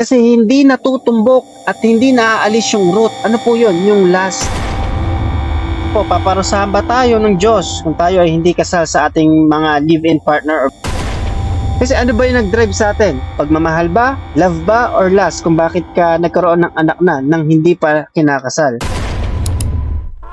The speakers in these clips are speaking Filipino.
Kasi hindi natutumbok at hindi naaalis yung root. Ano po yun? Yung last. Po, paparusahan ba tayo ng Diyos kung tayo ay hindi kasal sa ating mga live-in partner? Kasi ano ba yung nag-drive sa atin? Pagmamahal ba? Love ba? Or lust? Kung bakit ka nagkaroon ng anak na nang hindi pa kinakasal?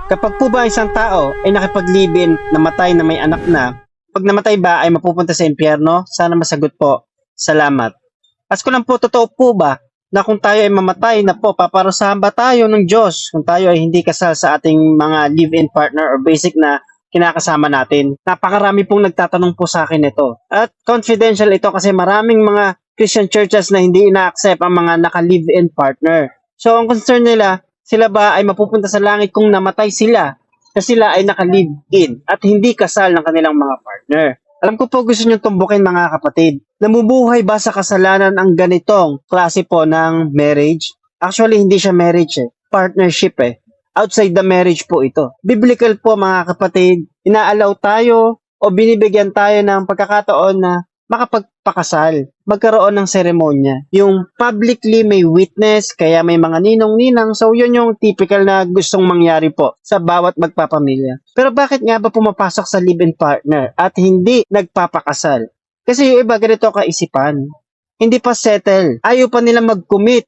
Kapag po ba isang tao ay nakipag-live-in, namatay na may anak na, pag namatay ba ay mapupunta sa impyerno? Sana masagot po. Salamat. As ko lang po, totoo po ba na kung tayo ay mamatay na po, paparusahan ba tayo ng Diyos kung tayo ay hindi kasal sa ating mga live-in partner or basic na kinakasama natin? Napakarami pong nagtatanong po sa akin ito. At confidential ito kasi maraming mga Christian churches na hindi ina-accept ang mga naka-live-in partner. So, ang concern nila, sila ba ay mapupunta sa langit kung namatay sila kasi sila ay naka-live-in at hindi kasal ng kanilang mga partner. Alam ko po gusto nyo tumbukin mga kapatid. Namubuhay ba sa kasalanan ang ganitong klase po ng marriage? Actually, hindi siya marriage eh. Partnership eh. Outside the marriage po ito. Biblical po mga kapatid. Inaalaw tayo o binibigyan tayo ng pagkakataon na makapagpakasal, magkaroon ng seremonya. Yung publicly may witness, kaya may mga ninong-ninang, so yun yung typical na gustong mangyari po sa bawat magpapamilya. Pero bakit nga ba pumapasok sa live-in partner at hindi nagpapakasal? Kasi yung iba ganito kaisipan, hindi pa settle, ayaw pa nila mag-commit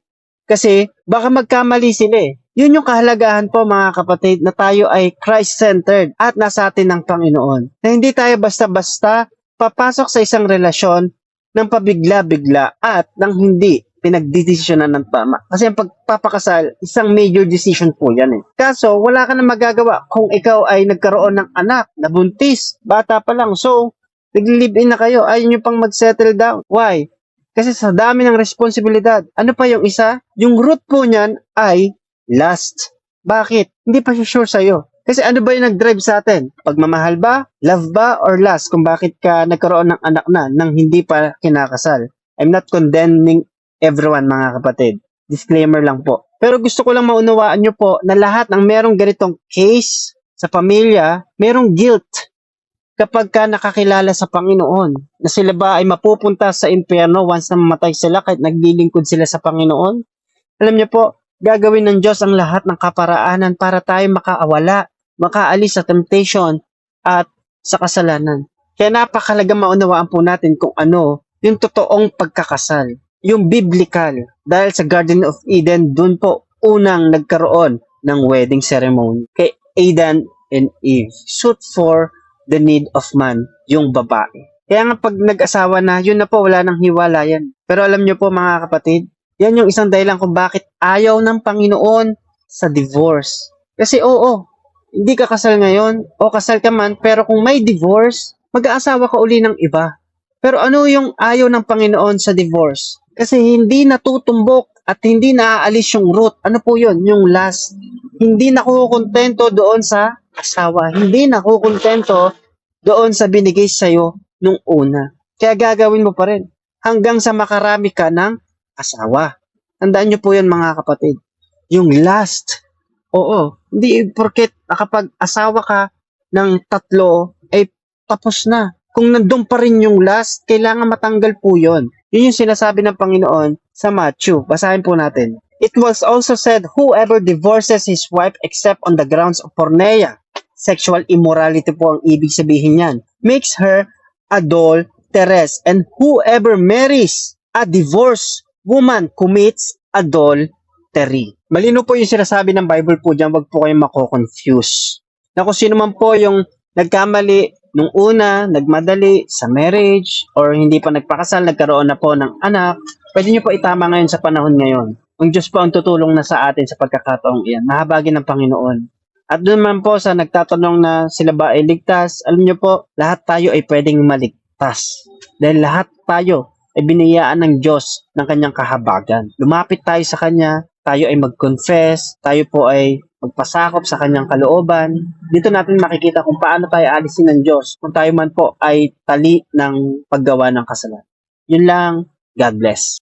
kasi baka magkamali sila eh. Yun yung kahalagahan po mga kapatid na tayo ay Christ-centered at nasa atin ng Panginoon. Na hindi tayo basta-basta papasok sa isang relasyon ng pabigla-bigla at ng hindi pinagdidesisyonan ng tama. Kasi ang pagpapakasal, isang major decision po yan eh. Kaso, wala ka na magagawa kung ikaw ay nagkaroon ng anak, nabuntis, bata pa lang. So, nag-live-in na kayo, ayaw nyo pang mag-settle down. Why? Kasi sa dami ng responsibilidad. Ano pa yung isa? Yung root po niyan ay lust. Bakit? Hindi pa sure sa'yo. Kasi ano ba yung nag-drive sa atin? Pagmamahal ba? Love ba? Or lust? Kung bakit ka nagkaroon ng anak na nang hindi pa kinakasal? I'm not condemning everyone mga kapatid. Disclaimer lang po. Pero gusto ko lang maunawaan nyo po na lahat ng merong ganitong case sa pamilya, merong guilt kapag ka nakakilala sa Panginoon. Na sila ba ay mapupunta sa impyerno once na mamatay sila kahit naglilingkod sila sa Panginoon? Alam niyo po, gagawin ng Diyos ang lahat ng kaparaanan para tayo makaawala, makaalis sa temptation at sa kasalanan. Kaya napakalaga maunawaan po natin kung ano yung totoong pagkakasal, yung biblical. Dahil sa Garden of Eden, dun po unang nagkaroon ng wedding ceremony kay Adam and Eve. Suit for the need of man, yung babae. Kaya nga pag nag-asawa na, yun na po, wala nang hiwalayan. Pero alam nyo po mga kapatid, yan yung isang dahilan kung bakit ayaw ng Panginoon sa divorce. Kasi oo, hindi ka kasal ngayon, o kasal ka man, pero kung may divorce, mag-aasawa ka uli ng iba. Pero ano yung ayaw ng Panginoon sa divorce? Kasi hindi natutumbok at hindi naaalis yung root. Ano po yun? Yung last. Hindi nakukontento doon sa asawa. Hindi nakukontento doon sa binigay sa'yo nung una. Kaya gagawin mo pa rin hanggang sa makarami ka ng asawa. Tandaan nyo po yan mga kapatid. Yung last. Oo. Hindi porket nakapag-asawa ka ng tatlo, ay tapos na. Kung nandun pa rin yung last, kailangan matanggal po yon. Yun yung sinasabi ng Panginoon sa Matthew. Basahin po natin. It was also said, whoever divorces his wife except on the grounds of porneia, sexual immorality po ang ibig sabihin niyan, makes her adulteress. And whoever marries a divorced woman commits adultery. Malino po yung sinasabi ng Bible po dyan, wag po kayong mako-confuse. Na kung sino man po yung nagkamali nung una, nagmadali sa marriage, or hindi pa nagpakasal, nagkaroon na po ng anak, pwede nyo po itama ngayon sa panahon ngayon. Ang Diyos po ang tutulong na sa atin sa pagkakataong iyan. Mahabagin ng Panginoon. At doon man po sa nagtatanong na sila ba ay ligtas, alam nyo po, lahat tayo ay pwedeng maligtas. Dahil lahat tayo ay biniyaan ng Diyos ng kanyang kahabagan. Lumapit tayo sa Kanya, tayo ay mag-confess, tayo po ay magpasakop sa kanyang kalooban. Dito natin makikita kung paano tayo alisin ng Diyos kung tayo man po ay tali ng paggawa ng kasalanan. Yun lang, God bless.